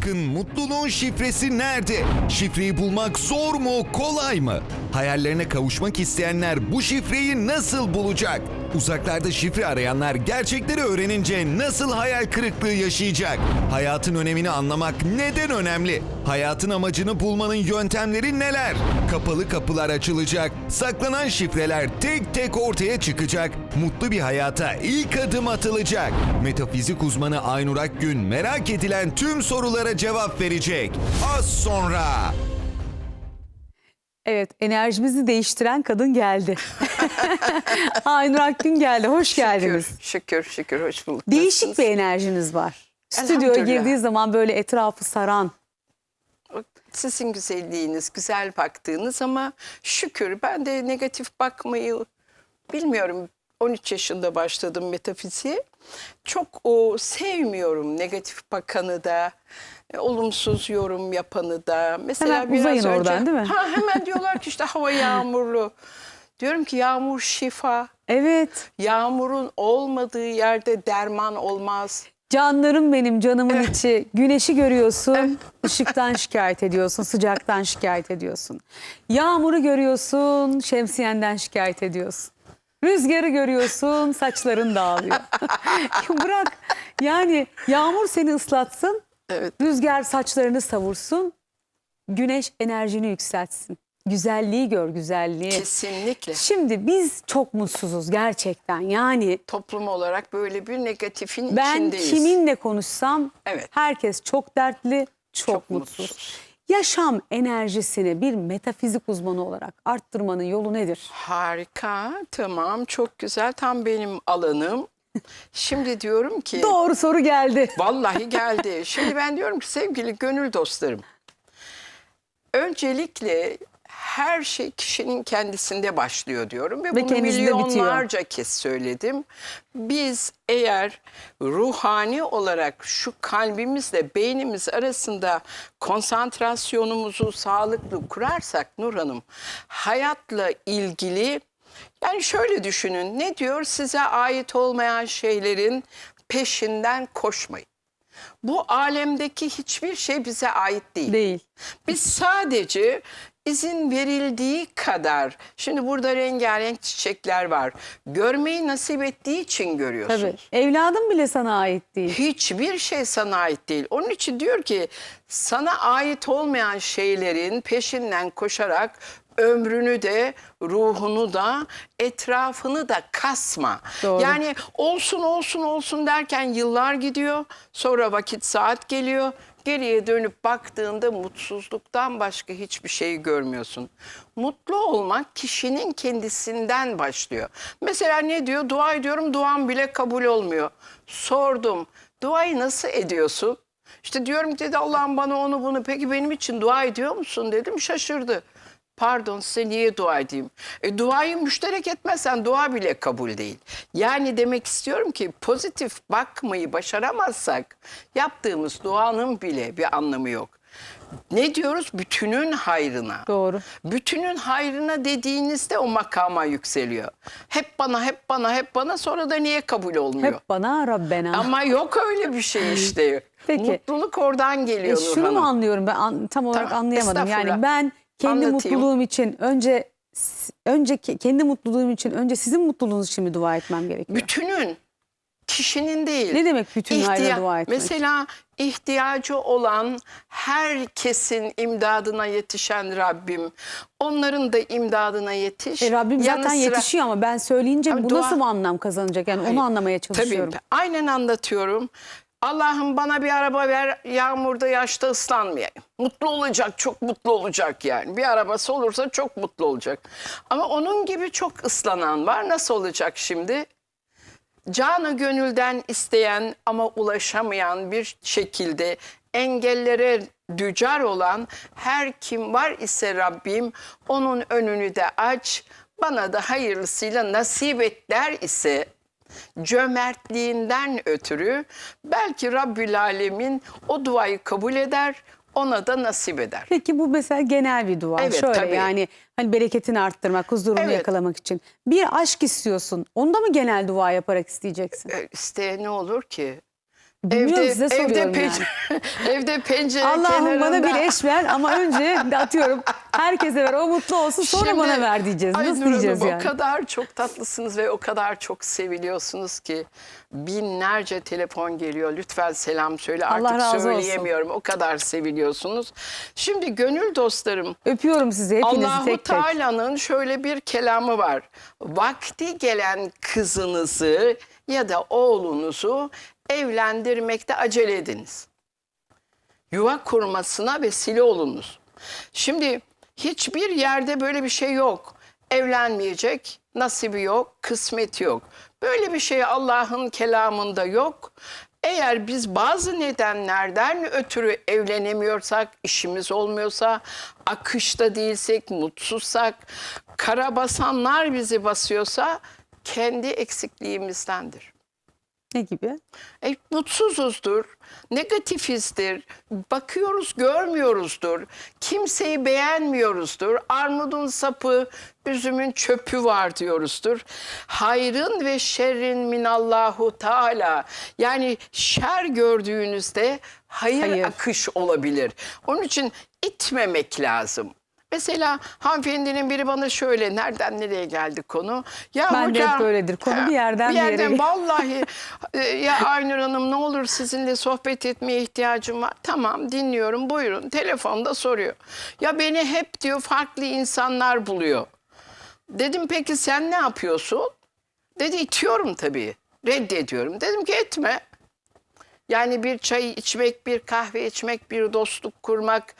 Aşkın, mutluluğun şifresi nerede? Şifreyi bulmak zor mu, kolay mı? Hayallerine kavuşmak isteyenler bu şifreyi nasıl bulacak? Uzaklarda şifre arayanlar gerçekleri öğrenince nasıl hayal kırıklığı yaşayacak? Hayatın önemini anlamak neden önemli? Hayatın amacını bulmanın yöntemleri neler? Kapalı kapılar açılacak, saklanan şifreler tek tek ortaya çıkacak, mutlu bir hayata ilk adım atılacak. Metafizik uzmanı Aynur Akgün merak edilen tüm sorulara cevap verecek. Az sonra. Evet, enerjimizi değiştiren kadın geldi. Aynur Akgün geldi, hoş geldiniz. Şükür, şükür, şükür. Hoş bulduk. Değişik Nasılsınız? bir enerjiniz var. Stüdyoya girdiği zaman böyle etrafı saran. Sizin güzelliğiniz, güzel baktığınız ama şükür ben de negatif bakmayı bilmiyorum. 13 yaşında başladım metafiziğe. Çok o sevmiyorum negatif bakanı da, e, olumsuz yorum yapanı da. Mesela Hemen biraz uzayın önce, oradan, değil mi? Ha, hemen diyorlar ki işte hava yağmurlu. Diyorum ki yağmur şifa. Evet, Yağmurun olmadığı yerde derman olmaz. canlarım benim, canımın içi. Güneşi görüyorsun, ışıktan şikayet ediyorsun, sıcaktan şikayet ediyorsun. Yağmuru görüyorsun, şemsiyenden şikayet ediyorsun. Rüzgarı görüyorsun, saçların dağılıyor. Bırak, yani yağmur seni ıslatsın, Evet. Rüzgar saçlarını savursun, güneş enerjini yükseltsin. Güzelliği gör, güzelliği. Kesinlikle. Şimdi biz çok mutsuzuz gerçekten. Yani Toplum olarak böyle bir negatifin ben içindeyiz. kiminle konuşsam Evet. herkes çok dertli, çok, Çok mutsuz. mutsuz. Yaşam enerjisini bir metafizik uzmanı olarak arttırmanın yolu nedir? Harika, tamam, çok güzel, tam benim alanım. Şimdi diyorum ki, Doğru soru geldi. vallahi geldi. Şimdi ben diyorum ki sevgili gönül dostlarım, öncelikle her şey kişinin kendisinde başlıyor diyorum ve, Ve bunu bitiyor. milyonlarca kez söyledim. Biz eğer ruhani olarak şu kalbimizle beynimiz arasında konsantrasyonumuzu sağlıklı kurarsak Nur Hanım, hayatla ilgili yani şöyle düşünün ne diyor size ait olmayan şeylerin peşinden koşmayın. Bu alemdeki hiçbir şey bize ait değil. Değil. Biz sadece izin verildiği kadar, şimdi burada rengarenk çiçekler var. Görmeyi nasip ettiği için görüyorsun. Tabii. Evladım bile sana ait değil. Hiçbir şey sana ait değil. Onun için diyor ki sana ait olmayan şeylerin peşinden koşarak ömrünü de ruhunu da etrafını da kasma. Doğru. Yani olsun olsun olsun derken yıllar gidiyor. Sonra vakit saat geliyor. Geriye dönüp baktığında mutsuzluktan başka hiçbir şey görmüyorsun. Mutlu olmak kişinin kendisinden başlıyor. Mesela ne diyor? Dua ediyorum duam bile kabul olmuyor. Sordum. Duayı nasıl ediyorsun? İşte diyorum dedi Allah'ım bana onu bunu peki benim için dua ediyor musun dedim şaşırdı. Pardon size niye dua edeyim? E, duayı müşterek etmezsen dua bile kabul değil. Yani demek istiyorum ki pozitif bakmayı başaramazsak yaptığımız duanın bile bir anlamı yok. Ne diyoruz? Bütünün hayrına. Doğru. Bütünün hayrına dediğinizde o makama yükseliyor. Hep bana, hep bana, hep bana sonra da niye kabul olmuyor? Hep bana Rabbena. Ama yok öyle bir şey işte. Peki. Mutluluk oradan E, geliyor Nur şunu mu anlıyorum ben an- tam olarak Tamam, anlayamadım. Yani ben kendi Anlatayım. mutluluğum için önce önce ke- kendi mutluluğum için önce sizin mutluluğunuz için mi dua etmem gerekiyor? Bütünün, kişinin değil. Ne demek bütün İhtiya- dua etmek? Mesela ihtiyacı olan herkesin imdadına yetişen Rabbim. Onların da imdadına yetiş. E, Rabbim Yanı zaten sıra- yetişiyor ama ben söyleyince Abi bu dua- nasıl bir anlam kazanacak? Yani Hayır. onu anlamaya çalışıyorum. Tabii aynen anlatıyorum. Allah'ım bana bir araba ver yağmurda yaşta ıslanmayayım. Mutlu olacak çok mutlu olacak yani. Bir arabası olursa çok mutlu olacak. Ama onun gibi çok ıslanan var. Nasıl olacak şimdi? Canı gönülden isteyen ama ulaşamayan bir şekilde engellere dücar olan her kim var ise Rabbim onun önünü de aç. Bana da hayırlısıyla nasip et der ise cömertliğinden ötürü belki Rabbül Alemin o duayı kabul eder, ona da nasip eder. Peki bu mesela genel bir dua. Evet, Şöyle tabii. yani hani bereketini arttırmak, huzurunu Evet. yakalamak için. Bir aşk istiyorsun. Onu da mı genel dua yaparak isteyeceksin? E, İsteye ne olur ki? Bilmiyorum size soruyorum evde, yani. evde pencere Allah'ım bana bir eş ver ama önce atıyorum herkese ver o mutlu olsun sonra Şimdi- bana ver diyeceğiz. Ay Nasıl Nur Hanım, diyeceğiz yani? O kadar çok tatlısınız ve o kadar çok seviliyorsunuz ki binlerce telefon geliyor. Lütfen selam söyle. Allah Artık razı olsun. söyleyemiyorum. O kadar seviliyorsunuz. Şimdi gönül dostlarım Öpüyorum sizi hepinizi Allahu tek tek. Teala'nın şöyle bir kelamı var. Vakti gelen kızınızı ya da oğlunuzu evlendirmekte acele ediniz. Yuva kurmasına vesile olunuz. Şimdi hiçbir yerde böyle bir şey yok. Evlenmeyecek, nasibi yok, kısmeti yok. Böyle bir şey Allah'ın kelamında yok. Eğer biz bazı nedenlerden ötürü evlenemiyorsak, işimiz olmuyorsa, akışta değilsek, mutsuzsak, karabasanlar bizi basıyorsa kendi eksikliğimizdendir. Ne gibi? E, mutsuzuzdur, negatifizdir, bakıyoruz görmüyoruzdur, kimseyi beğenmiyoruzdur, armudun sapı, üzümün çöpü var diyoruzdur. Hayrın ve şerrin minallahu teala yani şer gördüğünüzde hayır, Hayır. akış olabilir. Onun için itmemek lazım. Mesela hanımefendinin biri bana şöyle nereden nereye geldi konu? Ya Ben de hep hocam, böyledir. Konu bir yerden bir bir yere yerden Vallahi e, ya Aynur Hanım ne olur sizinle sohbet etmeye ihtiyacım var. Tamam dinliyorum buyurun. Telefonda soruyor. Ya beni hep diyor farklı insanlar buluyor. Dedim peki sen ne yapıyorsun? Dedi itiyorum tabii. Reddediyorum. Dedim ki etme. Yani bir çay içmek, bir kahve içmek, bir dostluk kurmak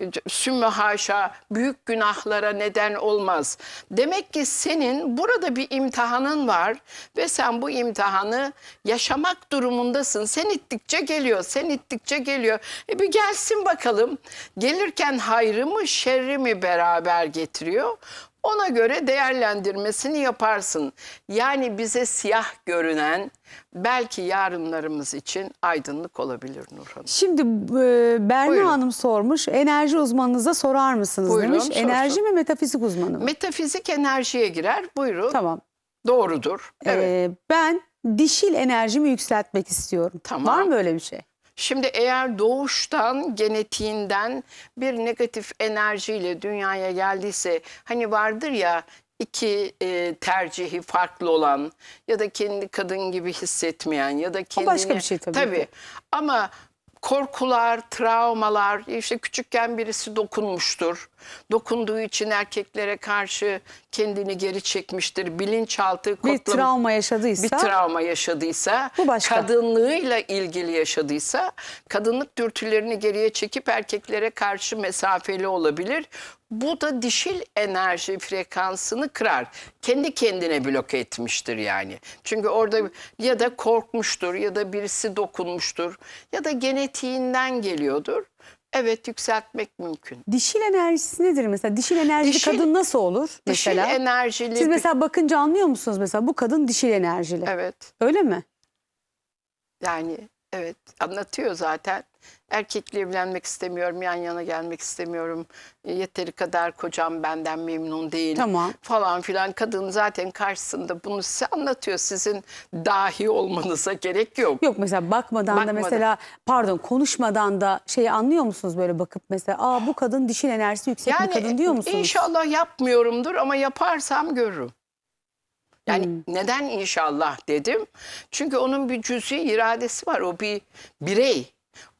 e, sümme haşa büyük günahlara neden olmaz. Demek ki senin burada bir imtihanın var ve sen bu imtihanı yaşamak durumundasın. Sen ittikçe geliyor, sen ittikçe geliyor. E bir gelsin bakalım. Gelirken hayrı mı şerri mi beraber getiriyor? Ona göre değerlendirmesini yaparsın. Yani bize siyah görünen belki yarınlarımız için aydınlık olabilir Nurhan. Şimdi e, Berna Buyurun. Hanım sormuş. Enerji uzmanınıza sorar mısınız Buyurun, demiş. sorsun. Enerji mi metafizik uzmanı mı? Metafizik enerjiye girer. Buyurun. tamam. Doğrudur. Evet. Ee, ben dişil enerjimi yükseltmek istiyorum. Tamam. Var mı öyle bir şey? Şimdi eğer doğuştan, genetiğinden bir negatif enerjiyle dünyaya geldiyse hani vardır ya iki e, tercihi farklı olan ya da kendi kadın gibi hissetmeyen ya da kendini... başka bir şey tabii ki. Ama korkular, travmalar, işte küçükken birisi dokunmuştur. Dokunduğu için erkeklere karşı kendini geri çekmiştir. Bilinçaltı Bir kodlam- travma yaşadıysa bir travma yaşadıysa, Bu başka. kadınlığıyla ilgili yaşadıysa, kadınlık dürtülerini geriye çekip erkeklere karşı mesafeli olabilir. Bu da dişil enerji frekansını kırar. Kendi kendine bloke etmiştir yani. Çünkü orada ya da korkmuştur ya da birisi dokunmuştur ya da genetiğinden geliyordur. Evet yükseltmek mümkün. dişil enerjisi nedir mesela? Dişil enerjili Dişil- kadın nasıl olur mesela? Dişil enerjili... Siz mesela bakınca anlıyor musunuz mesela bu kadın dişil enerjili? Evet. Öyle mi? Yani evet anlatıyor zaten. Erkekle evlenmek istemiyorum, yan yana gelmek istemiyorum. E, Yeteri kadar kocam benden memnun değil Tamam. falan filan. Kadın zaten karşısında bunu size anlatıyor. Sizin dahi olmanıza gerek yok. Yok mesela bakmadan, da Bakmadan. mesela pardon konuşmadan da şeyi anlıyor musunuz böyle bakıp mesela aa bu kadın dişil enerjisi yüksek bir kadın diyor musunuz? inşallah yapmıyorumdur ama yaparsam görürüm. Yani Hmm. neden inşallah dedim? Çünkü onun bir cüzi iradesi var. O bir birey.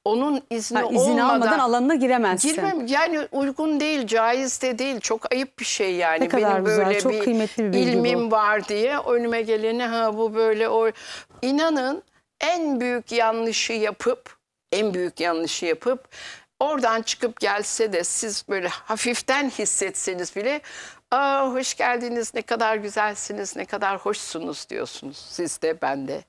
Onun izni Ha, izin olmadan almadan alanına giremezsin. Girmem yani uygun değil, caiz de değil. Çok ayıp bir şey yani. Ne kadar Benim güzel, böyle çok bir kıymetli bir bilgi bu. ilmim var diye önüme geleni ha bu böyle o. İnanın en büyük yanlışı yapıp, en büyük yanlışı yapıp oradan çıkıp gelse de siz böyle hafiften hissetseniz bile Aa, hoş geldiniz, ne kadar güzelsiniz, ne kadar hoşsunuz diyorsunuz. Siz de ben de.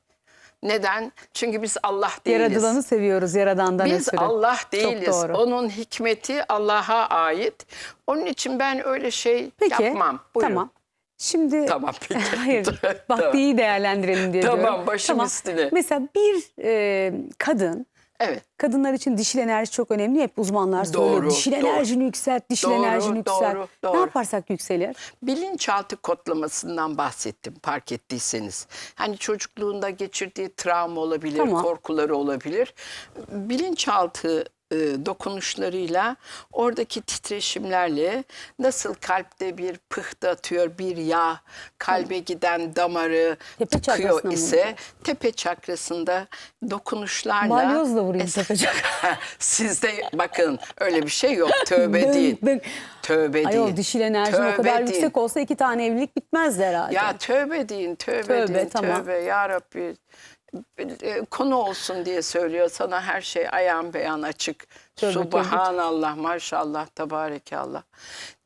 Neden? Çünkü biz Allah değiliz. Yaradılanı seviyoruz yaradandan Biz ötürü. Allah değiliz. Çok doğru. Onun hikmeti Allah'a ait. Onun için ben öyle şey Peki yapmam. Buyurun. tamam. Şimdi Tamam, peki. hayır vakti Tamam. iyi değerlendirelim diye Tamam, diyorum. başım üstüne. Mesela bir e, kadın Evet. Kadınlar için dişil enerji çok önemli. Hep uzmanlar söylüyor. Doğru, Dişil doğru. enerjini yükselt, dişil Doğru, enerjini yükselt. doğru, Ne doğru. yaparsak yükselir. bilinçaltı kodlamasından bahsettim fark ettiyseniz. Hani çocukluğunda geçirdiği travma olabilir, Tamam. korkuları olabilir. Bilinçaltı e, dokunuşlarıyla oradaki titreşimlerle nasıl kalpte bir pıhtı atıyor bir yağ kalbe giden damarı Tepe tıkıyor mı ise vuracak? tepe çakrasında dokunuşlarla Balyozla vurayım tepe Sizde bakın öyle bir şey yok tövbe değil. Tövbe Ayol değil. dişil enerjin o kadar değil. yüksek olsa iki tane evlilik bitmezdi herhalde. Ya tövbe deyin, tövbe, Tövbe, deyin, tamam. tövbe. Ya Rabbi konu olsun diye söylüyor sana her şey ayan beyan açık. Tövbe, Subhanallah, maşallah, tebarekallah.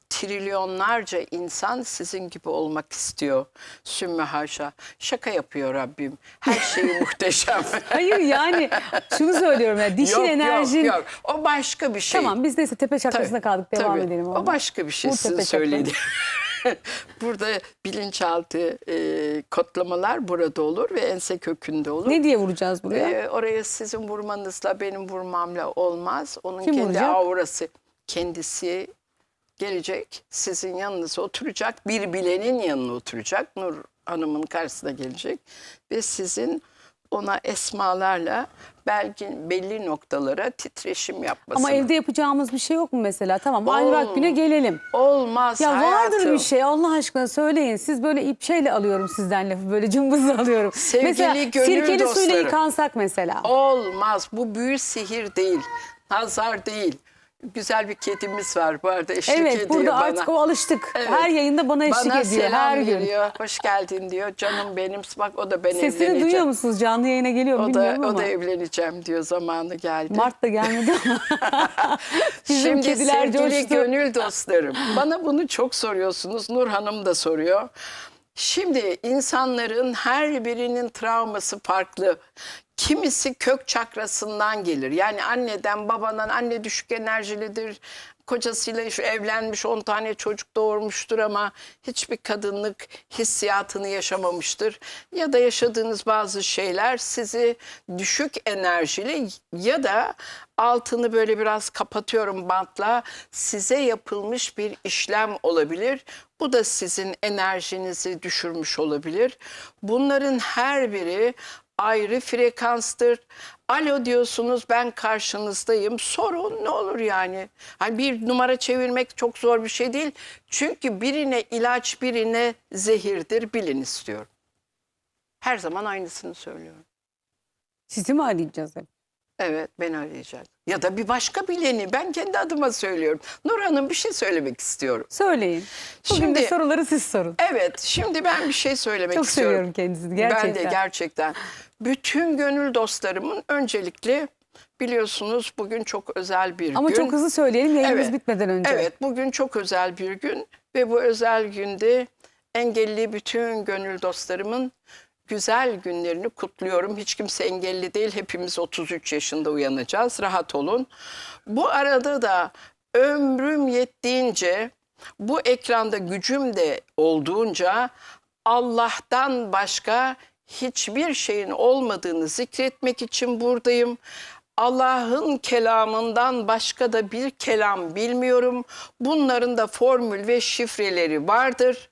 Trilyonlarca insan sizin gibi olmak istiyor. Sümme haşa. Şaka yapıyor Rabbim. Her şeyi muhteşem. Hayır yani şunu söylüyorum ya dişil yok, enerjin. yok, yok. O başka bir şey. Tamam biz neyse tepe Tabii, kaldık devam tabii. edelim. O oğlum. başka bir şey Vur sizin söylediğiniz. burada bilinçaltı e, kodlamalar burada olur ve ense kökünde olur. Ne diye vuracağız buraya? Ee, oraya sizin vurmanızla benim vurmamla olmaz. Onun Kim kendi vuracak? aurası kendisi gelecek. Sizin yanınıza oturacak. Bir bilenin yanına oturacak. Nur Hanım'ın karşısına gelecek. Ve sizin ona esmalarla belki belli noktalara titreşim yapmasını. Ama evde yapacağımız bir şey yok mu mesela? Tamam Ol- güne gelelim. Olmaz Ya vardır hayatım. bir şey Allah aşkına söyleyin. Siz böyle ip şeyle alıyorum sizden lafı böyle cımbızla alıyorum. Sevgili mesela gönül sirkeli suyla yıkansak mesela. Olmaz. Bu büyü sihir değil. Nazar değil. Güzel bir kedimiz var bu arada eşlik evet ediyor burada bana. artık o alıştık. Evet. Her yayında bana eşlik Bana ediyor selam her gün. veriyor. Hoş geldin diyor. Canım benim. Bak o da ben Sesini evleneceğim. duyuyor musunuz? Canlı yayına geliyor O da, bilmiyorum o ama. da evleneceğim diyor. Zamanı geldi. Mart da gelmedi. Bizim Şimdi kediler sevgili coştu. gönül dostlarım. Bana bunu çok soruyorsunuz. Nur Hanım da soruyor. Şimdi insanların her birinin travması farklı. Kimisi kök çakrasından gelir. Yani anneden babadan anne düşük enerjilidir. Kocasıyla evlenmiş 10 tane çocuk doğurmuştur ama hiçbir kadınlık hissiyatını yaşamamıştır. Ya da yaşadığınız bazı şeyler sizi düşük enerjili ya da altını böyle biraz kapatıyorum bantla size yapılmış bir işlem olabilir. Bu da sizin enerjinizi düşürmüş olabilir. Bunların her biri ayrı frekanstır. Alo diyorsunuz ben karşınızdayım. Sorun ne olur yani. Hani bir numara çevirmek çok zor bir şey değil. Çünkü birine ilaç birine zehirdir bilin istiyorum. Her zaman aynısını söylüyorum. Sizi mi arayacağız hep? Evet beni arayacak. Ya da bir başka bileni ben kendi adıma söylüyorum. Nur Hanım bir şey söylemek istiyorum. Söyleyin. Bugün Şimdi- de soruları siz sorun. Evet şimdi ben bir şey söylemek Çok istiyorum. seviyorum kendisini gerçekten. Ben de gerçekten. Bütün gönül dostlarımın öncelikle biliyorsunuz bugün çok özel bir Ama gün. çok hızlı söyleyelim yayınımız Evet. bitmeden önce. Evet bugün çok özel bir gün ve bu özel günde engelli bütün gönül dostlarımın güzel günlerini kutluyorum. Hiç kimse engelli değil. Hepimiz 33 yaşında uyanacağız. Rahat olun. Bu arada da ömrüm yettiğince bu ekranda gücüm de olduğunca Allah'tan başka hiçbir şeyin olmadığını zikretmek için buradayım. Allah'ın kelamından başka da bir kelam bilmiyorum. Bunların da formül ve şifreleri vardır.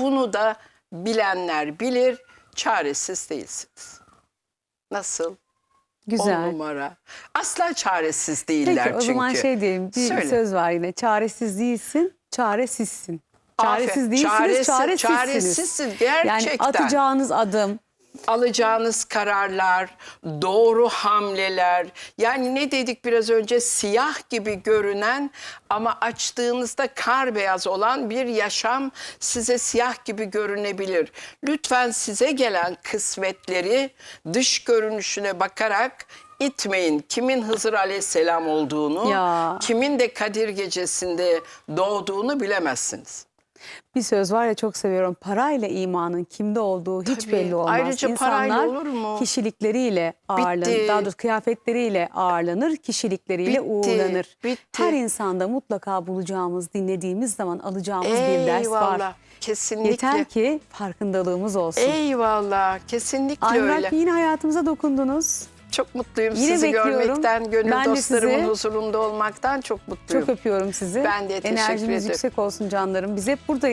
Bunu da bilenler bilir. Çaresiz değilsiniz. Nasıl? Güzel. On numara. Asla çaresiz değiller Peki o çünkü. zaman şey diyelim bir Söyle. söz var yine çaresiz değilsin çaresizsin. Aferin. Çaresiz değilsiniz Çaresiz- çaresizsiniz. Yani gerçekten. atacağınız adım alacağınız kararlar, doğru hamleler. Yani ne dedik biraz önce siyah gibi görünen ama açtığınızda kar beyaz olan bir yaşam size siyah gibi görünebilir. Lütfen size gelen kısmetleri dış görünüşüne bakarak itmeyin. Kimin Hızır Aleyhisselam olduğunu, Ya. kimin de Kadir Gecesi'nde doğduğunu bilemezsiniz. Bir söz var ya çok seviyorum. Parayla imanın kimde olduğu hiç Tabii. belli olmaz. Ayrıca parayla İnsanlar olur mu? kişilikleriyle ağırlanır. Bitti. Daha doğrusu kıyafetleriyle ağırlanır, kişilikleriyle Bitti, uğurlanır. bitti. Her insanda mutlaka bulacağımız, dinlediğimiz zaman alacağımız bir ders var. Eyvallah. Kesinlikle. Yeter ki farkındalığımız olsun. Eyvallah. Kesinlikle Ayrak öyle. yine hayatımıza dokundunuz. Çok mutluyum Yine sizi bekliyorum. görmekten, gönül Ben dostlarımın sizi- huzurunda olmaktan çok mutluyum. Çok öpüyorum sizi. Ben de teşekkür Enerjiniz ederim. yüksek olsun canlarım. Biz hep buradayız.